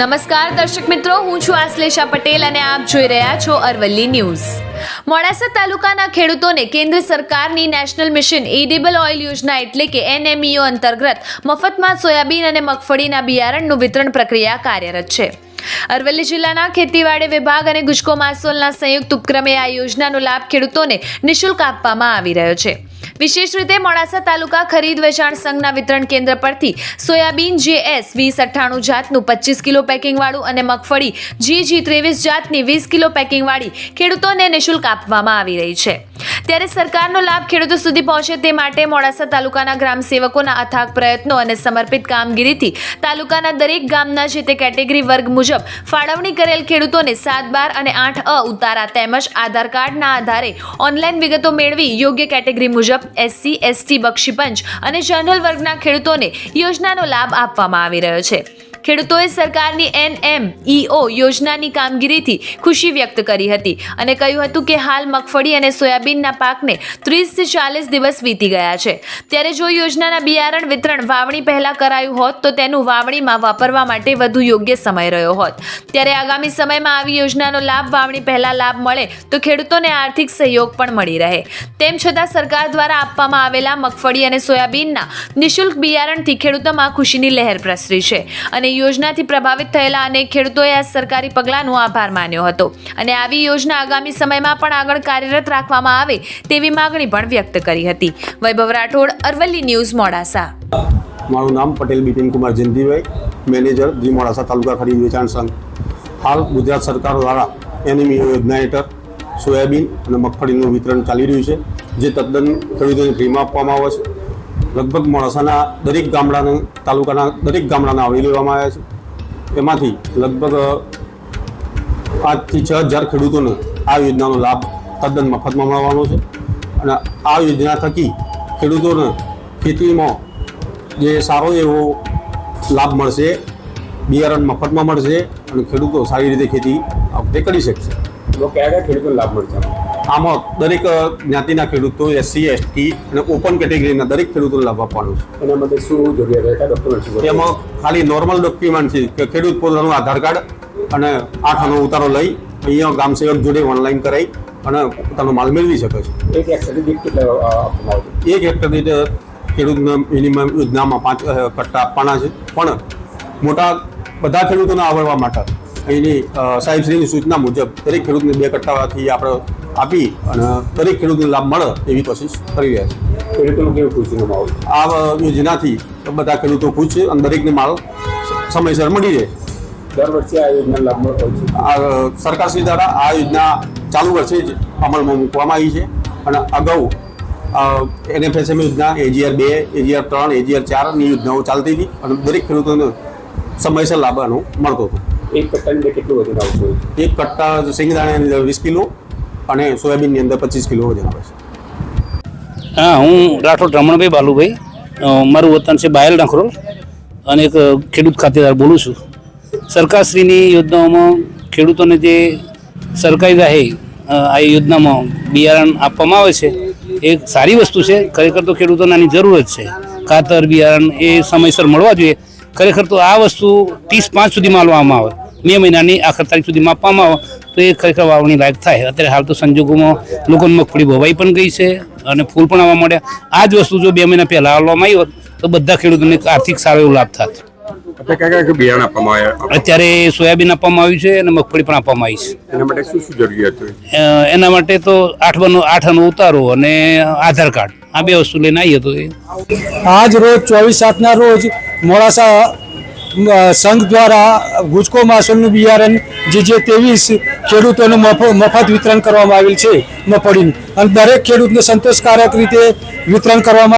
નમસ્કાર, દર્શક મિત્રો. હું છું આશ્લેષા પટેલ અને આપ જોઈ રહ્યા છો અરવલ્લી ન્યૂઝ. મોડાસા તાલુકાના ખેડૂતોને કેન્દ્ર સરકારની નેશનલ મિશન એડિબલ ઓઇલ યોજના એટલે કે એનએમઈઓ અંતર્ગત મફતમાં સોયાબીન અને મગફળીના બિયારણનું વિતરણ પ્રક્રિયા કાર્યરત છે. અરવલ્લી જિલ્લાના ખેતીવાડી વિભાગ અને ગુજકો માસોલના સંયુક્ત ઉપક્રમે આ યોજનાનો લાભ ખેડૂતોને નિઃશુલ્ક આપવામાં આવી રહ્યો છે. વિશેષ રીતે મોડાસા તાલુકા ખરીદ વેચાણ સંઘના વિતરણ કેન્દ્ર પરથી સોયાબીન જેએસ વીસ અઠ્ઠાણું જાતનું પચીસ કિલો પેકિંગવાળું અને મગફળી જી જી ત્રેવીસ જાતની વીસ કિલો પેકિંગવાળી ખેડૂતોને નિઃશુલ્ક આપવામાં આવી રહી છે. ત્યારે સરકારનો લાભ ખેડૂતો સુધી પહોંચે તે માટે મોડાસા તાલુકાના ગ્રામ સેવકોના અથાગ પ્રયત્નો અને સમર્પિત કામગીરીથી તાલુકાના દરેક ગામના જે તે કેટેગરી વર્ગ મુજબ ફાળવણી કરેલ ખેડૂતોને સાત બાર અને આઠ અ ઉતારા તેમજ આધાર કાર્ડના આધારે ઓનલાઈન વિગતો મેળવી યોગ્ય કેટેગરી મુજબ એસસી એસટી બક્ષીપંચ અને જનરલ વર્ગના ખેડૂતોને યોજનાનો લાભ આપવામાં આવી રહ્યો છે. ખેડૂતોએ સરકારની એનએમઈઓ યોજનાની કામગીરીથી ખુશી વ્યક્ત કરી હતી અને કહ્યું હતું કે હાલ મગફળી અને સોયાબીનના પાકને ત્રીસથી ચાલીસ દિવસ વીતી ગયા છે. ત્યારે જો યોજનાના બિયારણ વિતરણ વાવણી પહેલાં કરાયું હોત, તો તેનું વાવણીમાં વાપરવા માટે વધુ યોગ્ય સમય રહ્યો હોત. ત્યારે આગામી સમયમાં આવી યોજનાનો લાભ વાવણી પહેલાં લાભ મળે, તો ખેડૂતોને આર્થિક સહયોગ પણ મળી રહે. તેમ છતાં સરકાર દ્વારા આપવામાં આવેલા મગફળી અને સોયાબીનના નિઃશુલ્ક બિયારણથી ખેડૂતોમાં ખુશીની લહેર પ્રસરી છે. અને યોજનાથી પ્રભાવિત થયેલા અનેક ખેડૂતોએ આ સરકારી પગલાંનો આભાર માન્યો હતો. અને આવી યોજના આગામી સમયમાં પણ આગળ કાર્યરત રાખવામાં આવે તેવી માગણી પણ વ્યક્ત કરી હતી. વૈભવ રાઠોડ, અરવલ્લી ન્યૂઝ, મોડાસા. મારું નામ પટેલ બિપિન કુમાર જયંતિભાઈ મેનેજર જી મોડાસા તાલુકા ખરીદ વેચાણ સંઘ. હાલ ગુજરાત સરકાર દ્વારા એનિમી યોજના હેઠળ સોયાબીન અને મગફળીનું વિતરણ ચાલી રહ્યું છે, જે તદ્દન ખેડૂતોને ફ્રીમાં આપવામાં આવે છે. લગભગ મોડાસાના દરેક ગામડાને, તાલુકાના દરેક ગામડાને આવરી લેવામાં આવ્યા છે. એમાંથી લગભગ પાંચથી છ હજાર ખેડૂતોને આ યોજનાનો લાભ તદ્દન મફતમાં મળવાનો છે. અને આ યોજના થકી ખેડૂતોને ખેતીમાં જે સારો એવો લાભ મળશે, બિયારણ મફતમાં મળશે અને ખેડૂતો સારી રીતે ખેતી આ કરી શકશે. તો ક્યારે કયા ખેડૂતોને લાભ મળશે? આમાં દરેક જ્ઞાતિના ખેડૂતો એસસી એસટી અને ઓપન કેટેગરીના દરેક ખેડૂતોને લાભ આપવાનો છે. એના માટે શું જરૂરિયાત ડોક્યુમેન્ટ એમાં ખાલી નોર્મલ ડોક્યુમેન્ટ છે કે ખેડૂત પોતાનું આધાર કાર્ડ અને આઠ આનો ઉતારો લઈ અહીંયા ગામ સેવક જોડે ઓનલાઈન કરાવી અને પોતાનો માલ મેળવી શકે છે. એક એક્સરે દીઠ કેટલા એક હેક્ટર દીઠ ખેડૂતને મિનિમમ યોજનામાં પાંચ કટ્ટા આપવાના છે. પણ મોટા બધા ખેડૂતોને આવડવા માટે અહીંની સાહેબશ્રીની સૂચના મુજબ દરેક ખેડૂતને બે કટ્ટાથી આપણે આપી અને દરેક ખેડૂતને લાભ મળે એવી કોશિશ કરી રહ્યા છે. ખેડૂતોનું કેવું ખુશીનો માહોલ આ યોજનાથી બધા ખેડૂતો ખુશ છે અને દરેકને માલ સમયસર મળી રહે. દર વર્ષે આ યોજના લાભ મળતો આ સરકારશ્રી દ્વારા આ યોજના ચાલુ વર્ષે જ અમલમાં મૂકવામાં આવી છે અને અગાઉ એનએફએસએમ યોજના એજીઆર બે એજીઆર ત્રણ એજીઆર ચારની યોજનાઓ ચાલતી હતી અને દરેક ખેડૂતોને સમયસર લાભ મળતો હતો. એક કટ્ટાની કેટલું વજન આવતું એક કટ્ટા શેંગદાણાની અંદર વીસ કિલો અને સોયાબીનની અંદર પચીસ કિલો વજન આવે છે. હા, હું રાઠોડ રમણભાઈ બાલુભાઈ. મારું વતન છે બાયલ ડાંખરોલ અને એક ખેડૂત ખાતેદાર બોલું છું. સરકારશ્રીની યોજનાઓમાં ખેડૂતોને જે સરકારી રાહે આ યોજનામાં બિયારણ આપવામાં આવે છે, એ સારી વસ્તુ છે. ખરેખર તો ખેડૂતોને આની જરૂરત છે. ખાતર, બિયારણ એ સમયસર મળવા જોઈએ. ખરેખર તો આ વસ્તુ ત્રીસ પાંચ સુધીમાં માલવામાં આવે. મે મહિનાની આખર તારીખ સુધીમાં આપવામાં આવે તો એ ખરેખર વાવણી લાયક થાય. અત્યારે હાલ તો સંજોગોમાં લોકોની મગફળી ભવાઈ પણ ગઈ છે અને ફૂલ પણ આવવા માંડ્યા. આ જ વસ્તુ જો બે મહિના પહેલાં આવવામાં આવી હોત તો બધા ખેડૂતોને આર્થિક સારો એવો લાભ થાત. અત્યારે કયા કયા બિયારણ આપવામાં આવ્યા? અત્યારે સોયાબીન આપવામાં આવ્યું છે અને મગફળી પણ આપવામાં આવી છે. એના માટે શું શું જરૂરિયાત એના માટે તો આઠવાનો આઠનો ઉતારો અને આધાર કાર્ડ. આ બે વસ્તુ લઈને આવીએ તો એ. આજ રોજ ચોવીસ સાતના રોજ મોડાસા સંઘ દ્વારા ગુજકો માસોલનું બિયારણ જે જે ત્રેવીસ ખેડૂતોને મફ- મફત વિતરણ કરવામાં આવેલ છે મગફળીનું અને દરેક ખેડૂતને સંતોષકારક રીતે વિતરણ કરવામાં